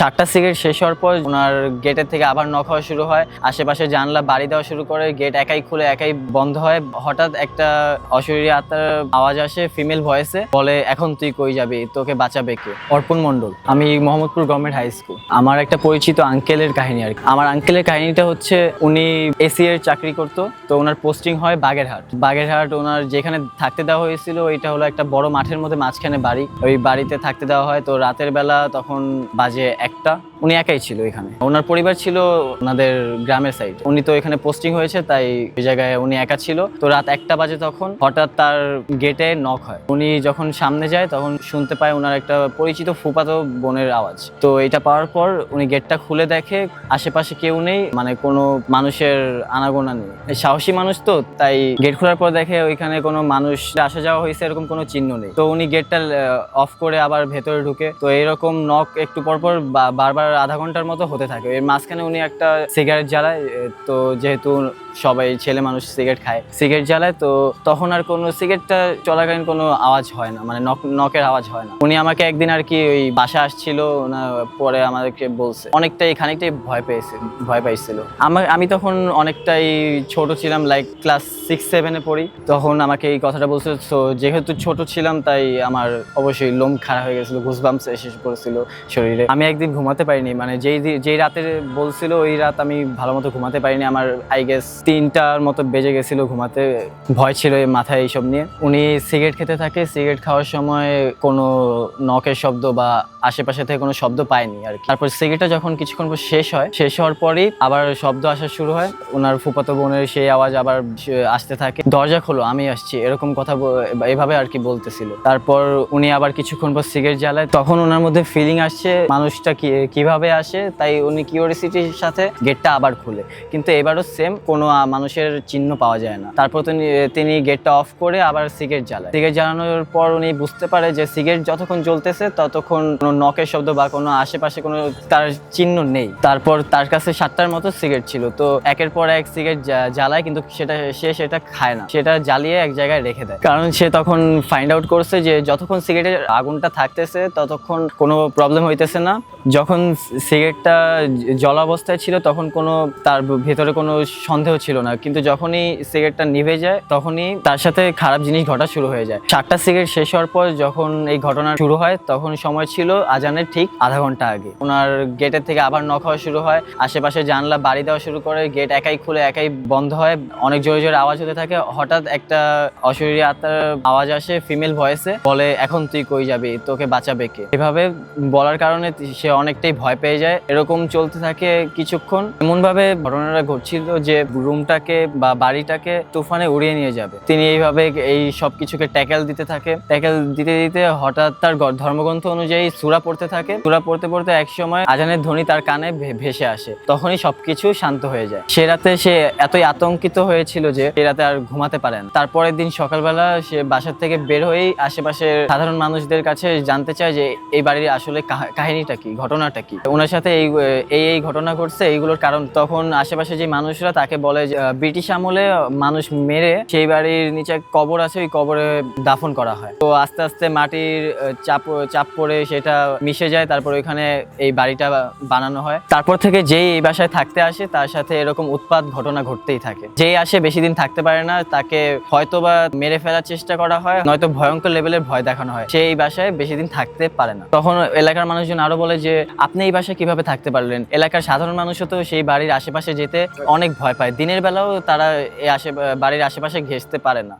সাতটা সিগারেট শেষ হওয়ার পর ওনার গেটের থেকে আবার নক হওয়া শুরু হয়। আশেপাশে জানলা, বাড়ি দেওয়া শুরু করে গেট একাই খুলে, একাই বন্ধ হয়। হঠাৎ একটা অশরীরী আত্মার আওয়াজ আসে ফিমেল ভয়েসে বলে, এখন তুই কই যাবি? তোকে বাঁচাবে কে? অর্পণ মণ্ডল। আমি মোহাম্মদপুর গভর্নমেন্ট হাই স্কুল আমার একটা পরিচিত আঙ্কেলের কাহিনী আর। আমার আঙ্কেলের কাহিনীটা হচ্ছে, উনি এসি এর চাকরি করতো, তো ওনার পোস্টিং হয় বাগেরহাট। বাগেরহাট ওনার যেখানে থাকতে দেওয়া হয়েছিল, ওইটা হলো একটা বড় মাঠের মধ্যে মাঝখানে বাড়ি। ওই বাড়িতে থাকতে দেওয়া হয়, তো রাতের বেলা তখন বাজে একটা উনি একাই ছিল এখানে। ওনার পরিবার ছিল ওনাদের গ্রামের সাইড উনি তো এখানে পোস্টিং হয়েছে, তাই ওই জায়গায় উনি একা ছিল। তো রাত একটা বাজে তখন হঠাৎ তার গেটে নক হয়। উনি যখন সামনে যায়, তখন শুনতে পায় ওনার একটা পরিচিত ফুপাতো বোনের আওয়াজ। তো এটা পাওয়ার পর উনি গেটটা খুলে দেখে, আশেপাশে কেউ নেই মানে কোনো মানুষের আনাগোনা নেই। সাহসী মানুষ তো, তাই গেট খোলার পর দেখে ওইখানে কোনো মানুষ আসা যাওয়া হয়েছে, এরকম কোনো চিহ্ন নেই। তো উনি গেটটা অফ করে আবার ভেতরে ঢুকে। তো এরকম নক একটু পর পর বা- আধা ঘণ্টার মতো হতে থাকে। এর মাঝখানে উনি একটা সিগারেট জ্বালায় তো যেহেতু সবাই ছেলে মানুষ সিগারেট খায়। সিগারেট জ্বালায়, তো তখন আর কোনো সিগারেটটা চলাকালীন কোনো আওয়াজ হয় না মানে নক নকের আওয়াজ হয় না। উনি আমাকে একদিন আর কি ওই বাসা আসছিল, না, পরে আমাদেরকে বলছে। অনেকটাই, খানিকটাই ভয় পেয়েছে, ভয় পাইছিল। আমার আমি তখন অনেকটাই ছোট ছিলাম লাইক ক্লাস সিক্স সেভেনে পড়ি। তখন আমাকে এই কথাটা বলছে, তো যেহেতু ছোট ছিলাম, তাই আমার অবশ্যই লোম খারাপ হয়ে গেছিল ঘুসবামস এসে পড়েছিল শরীরে। আমি একদিন ঘুমাতে পারিনি। মানে যেই যেই রাতে বলছিল, ওই রাত আমি ভালো মতো ঘুমাতে পারিনি। আমার আই গেস তিনটার মতো বেজে গেছিল ঘুমাতে। ভয় ছিল এই মাথায় এইসব নিয়ে। উনি সিগারেট খেতে থাকে। সিগারেট খাওয়ার সময় কোনো নকের শব্দ বা আশেপাশে থেকে কোনো শব্দ পায়নি আর। তারপর সিগারেটটা যখন কিছুক্ষণ পর শেষ হয়, শেষ হওয়ার পরেই আবার শব্দ আসা শুরু হয়। ওনার ফুপাতো বোনের সেই আওয়াজ আবার আসতে থাকে। দরজা খোলো, আমি আসছি। এরকম কথা এভাবে আর কি বলতেছিল। তারপর উনি আবার কিছুক্ষণ পর সিগারেট জ্বালায়। তখন ওনার মধ্যে ফিলিং আসছে, মানুষটা কি কীভাবে আসে, তাই উনি কিউরিসিটির সাথে গেটটা আবার খুলে। কিন্তু এবারও সেম কোনো মানুষের চিহ্ন পাওয়া যায় না। তারপর তিনি তিনি গেটটা অফ করে আবার সিগারেট জ্বালায়। সিগারেট জ্বালানোর পর উনি বুঝতে পারে যে সিগারেট যতক্ষণ জ্বলতেছে, ততক্ষণ কোনো নকের শব্দ বা কোনো আশেপাশে কোনো তার চিহ্ন নেই। তারপর তার কাছে সাতটার মতো সিগারেট ছিল। তো একের পর এক সিগারেট জ্বালায়, কিন্তু সেটা, সে সেটা খায় না। সেটা জ্বালিয়ে এক জায়গায় রেখে দেয়। কারণ সে তখন ফাইন্ড আউট করছে যে যতক্ষণ সিগারেটের আগুনটা থাকতেছে, ততক্ষণ কোনো প্রবলেম হইতেছে না। যখন সিগারেটটা জল অবস্থায় ছিল, তখন কোনো তার ভেতরে কোনো সন্দেহ ছিল না। কিন্তু যখনই সিগারেটটা নিভে যায়, তখনই তার সাথে খারাপ জিনিস ঘটা শুরু হয়ে যায়। সাতটা সিগারেট শেষ হওয়ার পর যখন এই ঘটনা শুরু হয়, তখন সময় ছিল আজানের ঠিক আধা ঘণ্টা আগে। ওনার গেটের থেকে আবার নক হওয়া শুরু হয়। আশেপাশে জানলা বাড়ি দেওয়া শুরু করে, গেট একাই খুলে একাই বন্ধ হয়। অনেক জোরে জোরে আওয়াজ হতে থাকে। হঠাৎ একটা অশরীরী আত্মার আওয়াজ আসে ফিমেল ভয়েসে বলে, এখন তুই কই যাবি? তোকে বাঁচাবে কে? এভাবে বলার কারণে সে অনেকটাই ভয় পেয়ে যায়। এরকম চলতে থাকে কিছুক্ষণ। এমন ভাবে ঘটনাটা ঘটছিল যে রুমটাকে বা বাড়িটাকে তুফানে উড়িয়ে নিয়ে যাবে। তিনি এইভাবে এই সব কিছুকে ট্যাকেল দিতে থাকে। ট্যাকেল দিতে দিতে হঠাৎ তার ধর্মগ্রন্থ অনুযায়ী সুরা পড়তে থাকে। সুরা পড়তে পড়তে এক সময় আজানের ধ্বনি তার কানে ভেসে আসে। তখনই সবকিছু শান্ত হয়ে যায়। সে রাতে সে এতই আতঙ্কিত হয়েছিল যে সে রাতে আর ঘুমাতে পারেন তারপরের দিন সকালবেলা সে বাসার থেকে বের হয়েই আশেপাশের সাধারণ মানুষদের কাছে জানতে চায় যে এই বাড়ির আসলে কাহা- কাহিনীটা কি? ঘটনাটা কি? ওনার সাথে এই এই এই ঘটনা ঘটছে, এইগুলোর কারণ। তখন আশেপাশে যে মানুষরা তাকে বলে ব্রিটিশ আমলে মানুষ মেরে সেই বাড়ির নিচে কবর আছে, ওই কবরে দাফন করা হয়। তো আস্তে আস্তে মাটির চাপ চাপ পড়ে সেটা মিশে যায়, তারপর ওইখানে এই বাড়িটা বানানো হয়। তারপর থেকে যেই এই বাসায় থাকতে আসে, তার সাথে এরকম উৎপাত ঘটনা ঘটতেই থাকে। যেই আসে বেশি দিন থাকতে পারে না, তাকে হয়তো বা মেরে ফেলার চেষ্টা করা হয়, নয়তো ভয়ঙ্কর লেভেলের ভয় দেখানো হয়। সেই বাসায় বেশি দিন থাকতে পারে না। তখন এলাকার মানুষজন আরও বলে যে, আপনি এই বাসায় কীভাবে থাকতে পারলেন? এলাকার সাধারণ মানুষও তো সেই বাড়ির আশেপাশে যেতে অনেক ভয় পায়। দিনের বেলাও তারা এই আশে, বাড়ির আশেপাশে ঘেসতে পারে না।